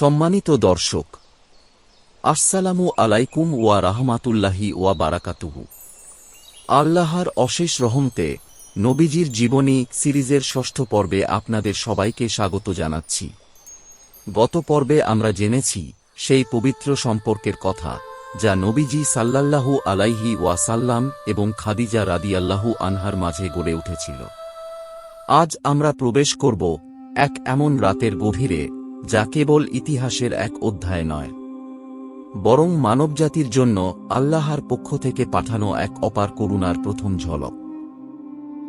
সম্মানিত দর্শক, আসসালামু আলাইকুম ওয়া রাহমাতুল্লাহি ওয়া বারাকাতুহু। আল্লাহর অশেষ রহমতে নবীজির জীবনী সিরিজের ষষ্ঠ পর্বে আপনাদের সবাইকে স্বাগত জানাচ্ছি। গত পর্বে আমরা জেনেছি সেই পবিত্র সম্পর্কের কথা, যা নবীজি সাল্লাল্লাহু আলাইহি ওয়াসাল্লাম এবং খাদিজা রাদিয়াল্লাহু আনহার মাঝে গড়ে উঠেছিল। আজ আমরা প্রবেশ করব এক এমন রাতের গভীরে যা কেবল ইতিহাসের এক অধ্যায় নয়। বরং মানবজাতির জন্য আল্লাহর পক্ষ থেকে পাঠানো এক অপার করুণার প্রথম ঝলক।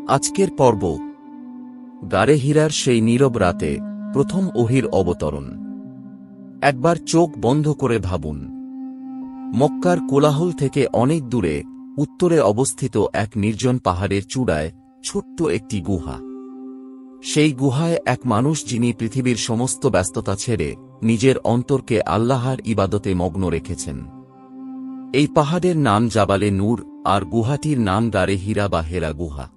আজকের পর্ব গারে হীরার সেই নীরব রাতে প্রথম ওহির অবতরণ। একবার চোখ বন্ধ করে ভাবুন, মক্কার কোলাহল থেকে অনেক দূরে উত্তরে অবস্থিত এক নির্জন পাহাড়ের চূড়ায় ছোট্ট একটি গুহা। সেই গুহায় এক মানুষ যিনি পৃথিবীর সমস্ত ব্যস্ততা ছেড়ে নিজের অন্তরকে আল্লাহর ইবাদতে মগ্ন রেখেছেন। এই পাহাড়ের নাম জাবালে নূর আর গুহাটির নাম দারে হীরা বা হেরা গুহা।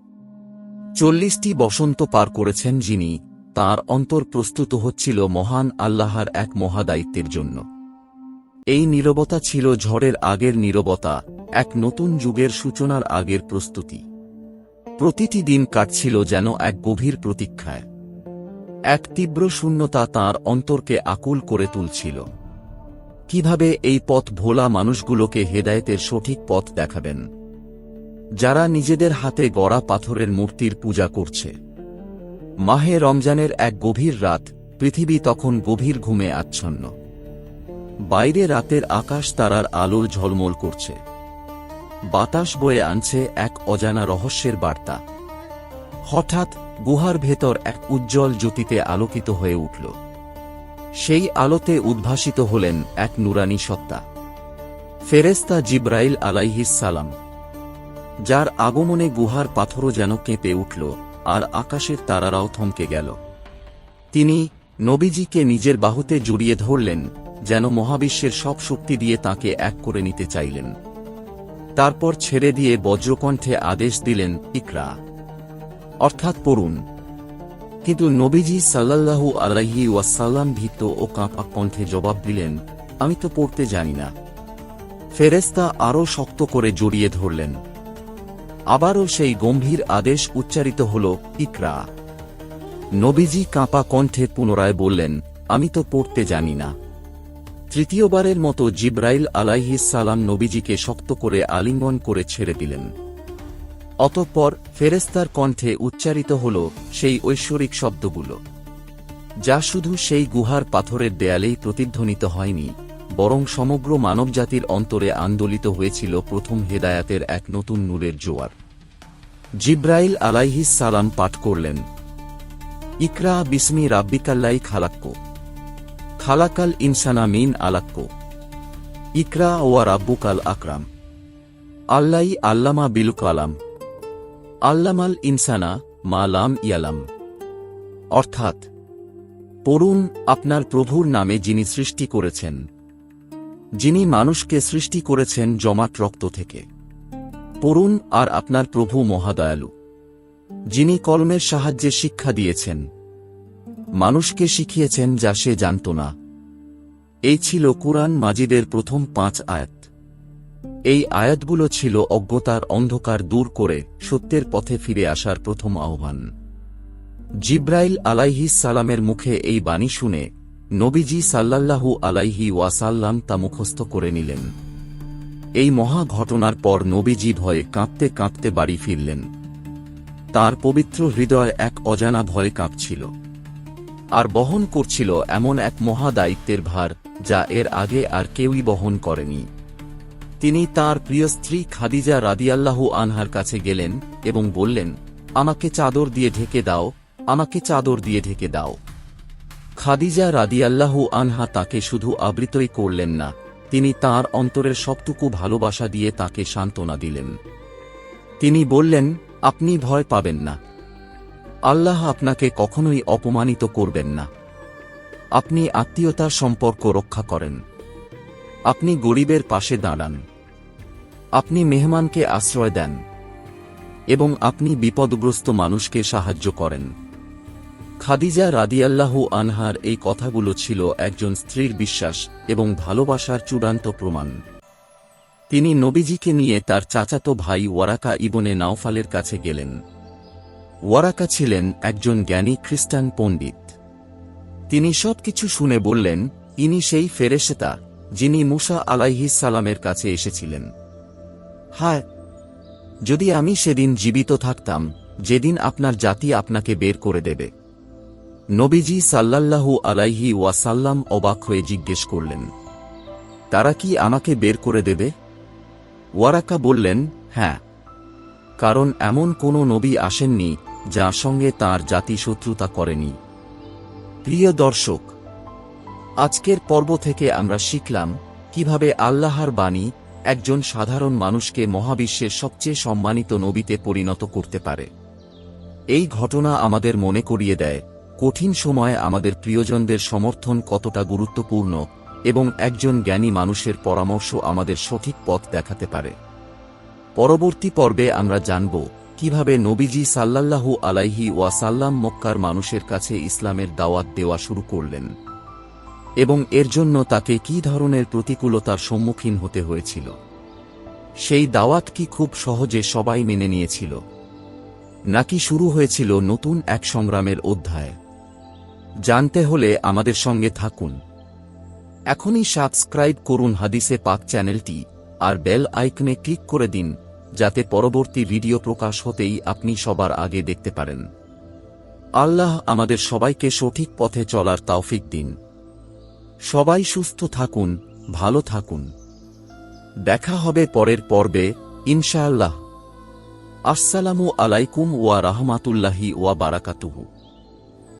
চল্লিশটি বসন্ত পার করেছেন যিনি, তার অন্তর প্রস্তুত হচ্ছিল মহান আল্লাহর এক মহাদায়িত্বের জন্য। এই নীরবতা ছিল ঝড়ের আগের নীরবতা, এক নতুন যুগের সূচনার আগের প্রস্তুতি। প্রতিটি দিন কাটছিল যেন এক গভীর প্রতীক্ষায়। এক তীব্র শূন্যতা তার অন্তরকে আকুল করে তুলছিল। কীভাবে এই পথ ভোলা মানুষগুলোকে হেদায়েতের সঠিক পথ দেখাবেন? যারা নিজেদের হাতে গড়া পাথরের মূর্তির পূজা করছে। মাহে রমজানের এক গভীর রাত, পৃথিবী তখন গভীর ঘুমে আচ্ছন্ন। বাইরে রাতের আকাশ তারার আলোর ঝলমল করছে। বাতাস বয়ে আনছে এক অজানা রহস্যের বার্তা। হঠাৎ গুহার ভেতর এক উজ্জ্বল জ্যোতিতে আলোকিত হয়ে উঠল। সেই আলোতে উদ্ভাসিত হলেন এক নুরানি সত্তা। ফেরেস্তা জিব্রাইল সালাম। যার আগমনে গুহার পাথরও যেন কেঁপে উঠল আর আকাশের তারারাও থমকে গেল। তিনি নবীজিকে নিজের বাহুতে জড়িয়ে ধরলেন, যেন মহাবিশ্বের সব শক্তি দিয়ে তাকে এক করে নিতে চাইলেন। তারপর ছেড়ে দিয়ে বজ্রকণ্ঠে আদেশ দিলেন, ইকরা। অর্থাৎ পড়ুন। কিন্তু নবীজি সাল্লাল্লাহু আলাইহি ওয়াসাল্লাম ভীত ও কাঁপা কণ্ঠে জবাব দিলেন, আমি তো পড়তে জানি না। ফেরেস্তা আরও শক্ত করে জড়িয়ে ধরলেন। আবারও সেই গম্ভীর আদেশ উচ্চারিত হল, ইকরা। নবীজি কাঁপা কণ্ঠে পুনরায় বললেন, আমি তো পড়তে জানি না। তৃতীয়বারের মতো জিব্রাইল সালাম নবীজিকে শক্ত করে আলিঙ্গন করে ছেড়ে দিলেন। অতঃপর ফেরেস্তার কণ্ঠে উচ্চারিত হল সেই ঐশ্বরিক শব্দগুলো। যা শুধু সেই গুহার পাথরের দেয়ালেই প্রতিধ্বনিত হয়নি, বরং সমগ্র মানবজাতির অন্তরে আন্দোলিত হয়েছিল প্রথম হেদায়াতের এক নতুন নূরের জোয়ার। জিব্রাইল আলাইহিস সালাম পাঠ করলেন, ইকরা বিসমি রাব্বিকাল্লাই খালাক্কো। খালাকাল ইনসানা মিন আলাক্কো। ইকরা ওয়া রাব্বুকাল আকরাম। আল্লাই আল্লামা বিল কালাম আল্লামাল ইনসানা মা লাম ইয়ালাম। অর্থাৎ, পড়ুন আপনার প্রভুর নামে যিনি সৃষ্টি করেছেন। যিনি মানুষকে সৃষ্টি করেছেন জমাট রক্ত থেকে। পড়ুন আর আপনার প্রভু মহাদয়ালু। যিনি কলমের সাহায্যে শিক্ষা দিয়েছেন। মানুষকে শিখিয়েছেন যা সে জানত না। এই ছিল কুরআন মাজিদের প্রথম পাঁচ আয়াত। এই আয়াতগুলো ছিল অজ্ঞতার অন্ধকার দূর করে সত্যের পথে ফিরে আসার প্রথম আহ্বান। জিব্রাইল আলাইহি সালামের মুখে এই বাণী শুনে নবীজি সাল্লাল্লাহু আলাইহি ওয়াসাল্লাম তা মুখস্থ করে নিলেন। এই মহা ঘটনার পর নবীজি ভয়ে কাঁপতে কাঁপতে বাড়ি ফিরলেন। তার পবিত্র হৃদয় এক অজানা ভয় কাঁপছিল। আর বহন করছিল এমন এক মহা দায়িত্বের ভার, যা এর আগে আর কেউই বহন করেনি। তিনি তার প্রিয় স্ত্রী খাদিজা রাদিয়াল্লাহু আনহার কাছে গেলেন এবং বললেন, আমাকে চাদর দিয়ে ঢেকে দাও, আমাকে চাদর দিয়ে ঢেকে দাও। খাদিজা রাদিয়াল্লাহু আনহা তাকে শুধু আবৃতই করলেন না, তিনি তার অন্তরের সবটুকু ভালোবাসা দিয়ে তাকে সান্ত্বনা দিলেন। তিনি বললেন, আপনি ভয় পাবেন না আল্লাহ আপনাকে কখনোই অপমানিত করবেন না। আপনি আত্মীয়তার সম্পর্ক রক্ষা করেন। আপনি গরিবের পাশে দাঁড়ান। আপনি মেহমানকে আশ্রয় দেন। এবং আপনি বিপদগ্রস্ত মানুষকে সাহায্য করেন। খাদিজা রাদিয়াল্লাহু আনহার এই কথাগুলো ছিল একজন স্ত্রীর বিশ্বাস এবং ভালোবাসার চূড়ান্ত প্রমাণ। তিনি নবীজিকে নিয়ে তার চাচাতো ভাই ওয়ারাকা ইবনে নাওফালের কাছে গেলেন। ওয়ারাকা ছিলেন একজন জ্ঞানী খ্রিস্টান পণ্ডিত। তিনি সবকিছু শুনে বললেন, ইনি সেই ফেরেশেতা, যিনি মুসা আলাইহি সালামের কাছে এসেছিলেন। হায়, যদি আমি সেদিন জীবিত থাকতাম, যেদিন আপনার জাতি আপনাকে বের করে দেবে। নবীজি সাল্লাল্লাহু আলাইহি ওয়াসাল্লাম অবাক হয়ে জিজ্ঞেস করলেন, তারা কি আমাকে বের করে দেবে? ওয়ারাকা বললেন হ্যাঁ কারণ এমন কোনো নবী আসেননি, যার সঙ্গে তার জাতি শত্রুতা করেনি। প্রিয় দর্শক, আজকের পর্ব থেকে আমরা শিখলাম কীভাবে আল্লাহর বাণী একজন সাধারণ মানুষকে মহাবিশ্বের সবচেয়ে সম্মানিত নবীতে পরিণত করতে পারে। এই ঘটনা আমাদের মনে করিয়ে দেয়, কঠিন সময়ে আমাদের প্রিয়জনদের সমর্থন কতটা গুরুত্বপূর্ণ এবং একজন জ্ঞানী মানুষের পরামর্শ আমাদের সঠিক পথ দেখাতে পারে। পরবর্তী পর্বে আমরা জানব কীভাবে নবীজি সাল্লাল্লাহু আলাইহি ওয়াসাল্লাম মক্কার মানুষের কাছে ইসলামের দাওয়াত দেওয়া শুরু করলেন এবং এর জন্য তাকে কি ধরনের প্রতিকূলতার সম্মুখীন হতে হয়েছিল। সেই দাওয়াত কি খুব সহজে সবাই মেনে নিয়েছিল। নাকি শুরু হয়েছিল নতুন এক সংগ্রামের অধ্যায়। জানতে হলে আমাদের সঙ্গে থাকুন। এখনই সাবস্ক্রাইব করুন হাদিসে পাক চ্যানেলটি আর বেল আইকনে ক্লিক করে দিন যাতে পরবর্তী ভিডিও প্রকাশ হতেই আপনি সবার আগে দেখতে পারেন। আল্লাহ আমাদের সবাইকে সঠিক পথে চলার তাওফিক দিন। সবাই সুস্থ থাকুন, ভালো থাকুন। দেখা হবে পরের পর্বে, ইনশাআল্লাহ। আসসালামু আলাইকুম ওয়া রাহমাতুল্লাহি ওয়া বারাকাতুহু।